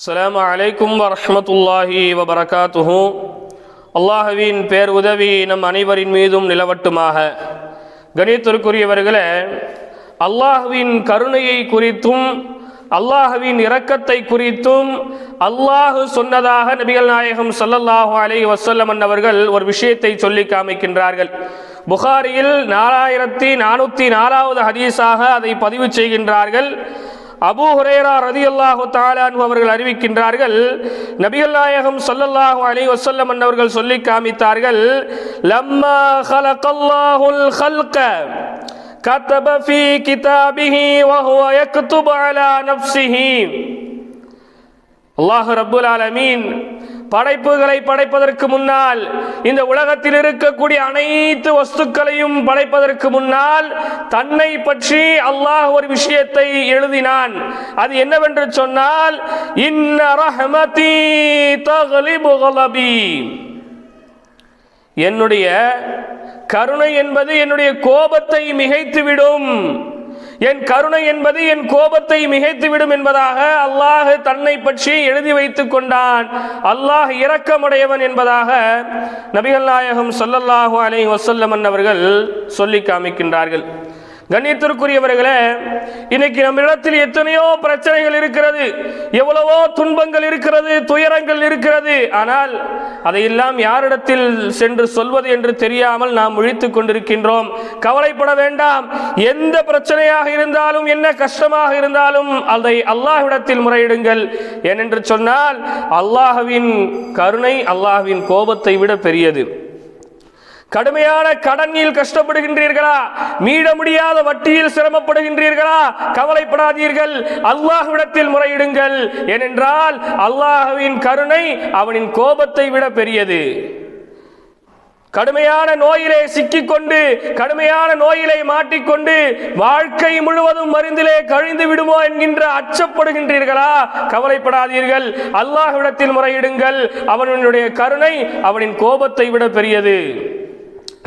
அஸ்லாம் அலைக்கும் வரமத்துல்லாஹி வபரகாத்துஹூ. அல்லாஹுவின் பேர் உதவி நம் அனைவரின் மீதும் நிலவட்டுமாக. கணித்திற்குரியவர்களே அல்லாஹுவின் கருணையை குறித்தும் அல்லாஹுவின் இரக்கத்தை குறித்தும் அல்லாஹு சொன்னதாக நபிகள் நாயகம் சல்லல்லாஹு அலைஹி வஸல்லம் அவர்கள் ஒரு விஷயத்தை சொல்லி காமிக்கின்றார்கள். புகாரியில் நாலாயிரத்தி நானூற்றி நாலாவது ஹதீஸாக அதை பதிவு செய்கின்றார்கள். அபூ ஹுரேரா ரதியல்லாஹு தாலான் அவர்கள் அறிவிக்கின்றார்கள் நபிகள் நாயகம் ஸல்லல்லாஹு அலைஹி வஸல்லம் அவர்கள் சொல்லி காமித்தார்கள் லம்மா ஹலகல்லாஹுல் ஹல்க كتب في كتابه وهو يكتب على نفسه அல்லாஹ் ரப்புல் ஆலமீன் படைப்புகளை படைப்பதற்கு முன்னால் இந்த உலகத்தில் இருக்கக்கூடிய அனைத்து வஸ்துக்களையும் படைப்பதற்கு முன்னால் தன்னை பற்றி அல்லாஹ் ஒரு விஷயத்தை எழுதினான். அது என்னவென்று சொன்னால் இன்னரஹமதி தக்லிபு என்னுடைய கருணை என்பது என்னுடைய கோபத்தை மிகைத்துவிடும். என் கருணை என்பது என் கோபத்தை மிகைத்துவிடும் என்பதாக அல்லாஹ் தன்னை பற்றி எழுதி வைத்துக் கொண்டான். அல்லாஹ் இரக்கமுடையவன் என்பதாக நபிகள் நாயகம் சொல்லல்லாஹு அலை வசல்லமன் அவர்கள் சொல்லி காமிக்கின்றார்கள். கண்ணியத்திற்குரியவர்களே இன்னைக்கு நம்ம இடத்தில் எத்தனையோ பிரச்சனைகள் இருக்கிறது எவ்வளவோ துன்பங்கள் இருக்கிறது துயரங்கள் இருக்கிறது. ஆனால் அதையெல்லாம் யாரிடத்தில் சென்று சொல்வது என்று தெரியாமல் நாம் முழித்துக் கொண்டிருக்கின்றோம். கவலைப்பட வேண்டாம். எந்த பிரச்சனையாக இருந்தாலும் என்ன கஷ்டமாக இருந்தாலும் அதை அல்லாஹ்விடத்தில் முறையிடுங்கள். ஏனென்று சொன்னால் அல்லாஹுவின் கருணை அல்லாஹுவின் கோபத்தை விட பெரியது. கடுமையான கடனில் கஷ்டப்படுகின்றீர்களா? மீட முடியாத வட்டியில் சிரமப்படுகின்றீர்களா? கவலைப்படாதீர்கள். அல்லாஹ்விடத்தில் முறையிடுங்கள். ஏனென்றால் அல்லாஹுவின் கருணை அவனின் கோபத்தை விட பெரியது. கடுமையான நோயிலே சிக்கிக்கொண்டு கடுமையான நோயிலே மாட்டிக்கொண்டு வாழ்க்கை முழுவதும் மருந்திலே கழிந்து விடுமோ என்கின்ற அச்சப்படுகின்றீர்களா? கவலைப்படாதீர்கள். அல்லாஹ்விடத்தில் முறையிடுங்கள். அவனுடைய கருணை அவனின் கோபத்தை விட பெரியது.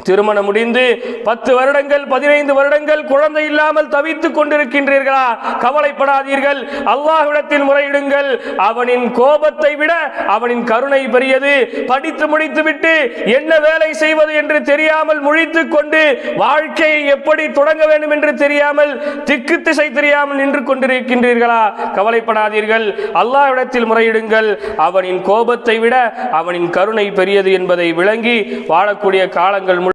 திருமணம் முடிந்து பத்து வருடங்கள் பதினைந்து வருடங்கள் குழந்தை இல்லாமல் தவித்துக் கொண்டிருக்கின்றீர்களா? கவலைப்படாதீர்கள். அல்லாஹ்விடத்தில் முறையிடுங்கள். அவனின் கோபத்தை விட அவனின் கருணை பெரியது. படித்து முடித்துவிட்டு என்ன வேலை செய்வது என்று தெரியாமல் முழித்துக் கொண்டு வாழ்க்கையை எப்படி தொடங்க வேண்டும் என்று தெரியாமல் திக்கு திசை தெரியாமல் நின்று கொண்டிருக்கின்றீர்களா? கவலைப்படாதீர்கள். அல்லாஹ்விடத்தில் முறையிடுங்கள். அவனின் கோபத்தை விட அவனின் கருணை பெரியது என்பதை விளங்கி வாழக்கூடிய காலங்கள்